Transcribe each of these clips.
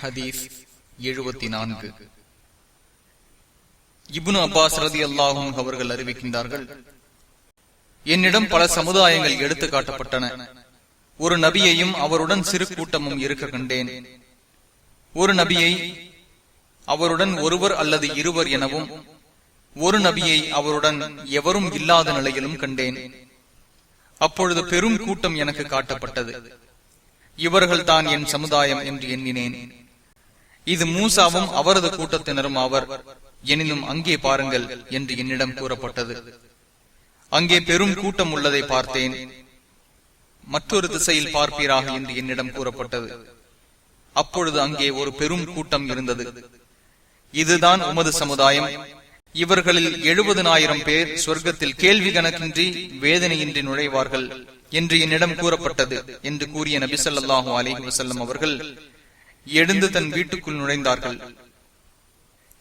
ஹதீஸ் எழுபத்தி நான்கு இபுன் அப்பாஸ் ரதி அல்லாஹும் அவர்கள் அறிவிக்கின்றார்கள் என்னிடம் பல சமுதாயங்கள் எடுத்து காட்டப்பட்டன ஒரு நபியையும் அவருடன் சிறு கூட்டமும் இருக்க கண்டேன். ஒரு நபியை அவருடன் ஒருவர் அல்லது இருவர் எனவும் ஒரு நபியை அவருடன் எவரும் இல்லாத நிலையிலும் கண்டேன். அப்பொழுது பெரும் கூட்டம் எனக்கு காட்டப்பட்டது. இவர்கள் தான் என் சமுதாயம் என்று எண்ணினேன். இது மூசாவும் அவரது கூட்டத்தினரும் ஆவர். எனினும் அங்கே பாருங்கள் என்று என்னிடம் கூறப்பட்டது. அங்கே பெரும் கூட்டம் உள்ளதை பார்த்தேன். மற்றொரு திசையில் பார்ப்பீராக என்று என்னிடம் கூறப்பட்டது. அப்பொழுது அங்கே ஒரு பெரும் கூட்டம் இருந்தது. இதுதான் உமது சமுதாயம். இவர்களில் எழுபதனாயிரம் பேர் சொர்க்கத்தில் கேள்வி கணக்கின்றி வேதனையின்றி நுழைவார்கள் என்று என்னிடம் கூறப்பட்டது என்று கூறிய நபி சொல்லாஹு அலிஹி வசல்லம் அவர்கள் எழுந்து தன் வீட்டுக்குள் நுழைந்தார்கள்.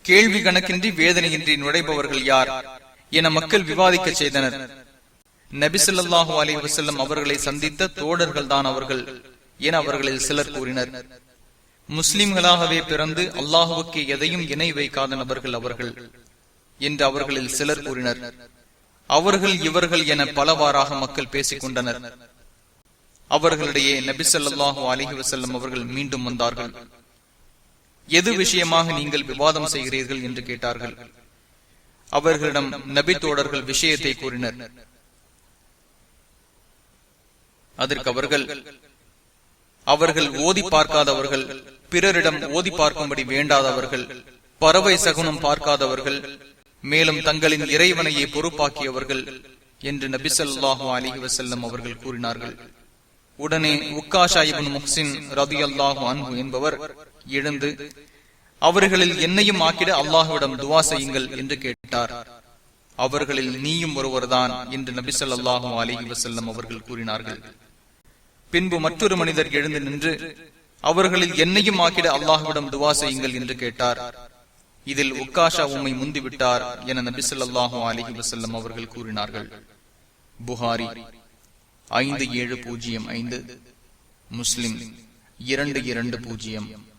கேள்வி கணக்கின்றி வேதனையின்றி நுழைபவர்கள் யார் என மக்கள் விவாதிக்க செய்தனர். நபிசல்லாஹு அலி வசல்லம் அவர்களை சந்தித்த தோழர்கள் தான் அவர்கள் என அவர்களில் சிலர் கூறினர். முஸ்லிம்களாகவே பிறந்து அல்லாஹுவுக்கு எதையும் இணை வைக்காத நபர்கள் அவர்கள் என்று அவர்களில் சிலர் கூறினர். அவர்கள் இவர்கள் என பலவாறாக மக்கள் பேசிக் கொண்டனர். அவர்களிடையே நபிசல்லாஹு அலிஹி வசல்லம் அவர்கள் மீண்டும் வந்தார்கள். எது விஷயமாக நீங்கள் விவாதம் செய்கிறீர்கள் என்று கேட்டார்கள். அவர்களிடம் நபி தோழர்கள் விஷயத்தை கூறினர். அதற்கு அவர்கள் அவர்கள் ஓதி பார்க்காதவர்கள் பிறரிடம் ஓதி பார்க்கும்படி வேண்டாதவர்கள் பறவை சகுனம் பார்க்காதவர்கள் மேலும் தங்களின் இறைவனையை பொறுப்பாக்கியவர்கள் என்று நபிசல்லாஹு அலிஹி வசல்லம் அவர்கள் கூறினார்கள். உடனே உக்காஷாயிபின் முஹ்சின் ரதி அல்லாஹு அன்பு என்பவர் எழுந்து அவர்களில் என்னையும் ஆக்கிட அல்லாஹுவிடம் துவா செய்யுங்கள் என்று கேட்டார். அவர்களில் நீயும் ஒருவர்தான் என்று நபிசல்லாஹு அலிஹி வசல்லம் அவர்கள் கூறினார்கள். பின்பு மற்றொரு மனிதர் எழுந்து நின்று அவர்களில் என்னையும் ஆக்கிட அல்லாஹுவிடம் துவா செய்யுங்கள் என்று கேட்டார். இதில் உக்காஷா உம்மை முந்திவிட்டார் என நபிசல்லாஹு அலிஹி வசல்லம் அவர்கள் கூறினார்கள். புகாரி ஐந்து ஏழு பூஜ்ஜியம் ஐந்து. முஸ்லிம் இரண்டு இரண்டு பூஜ்ஜியம்.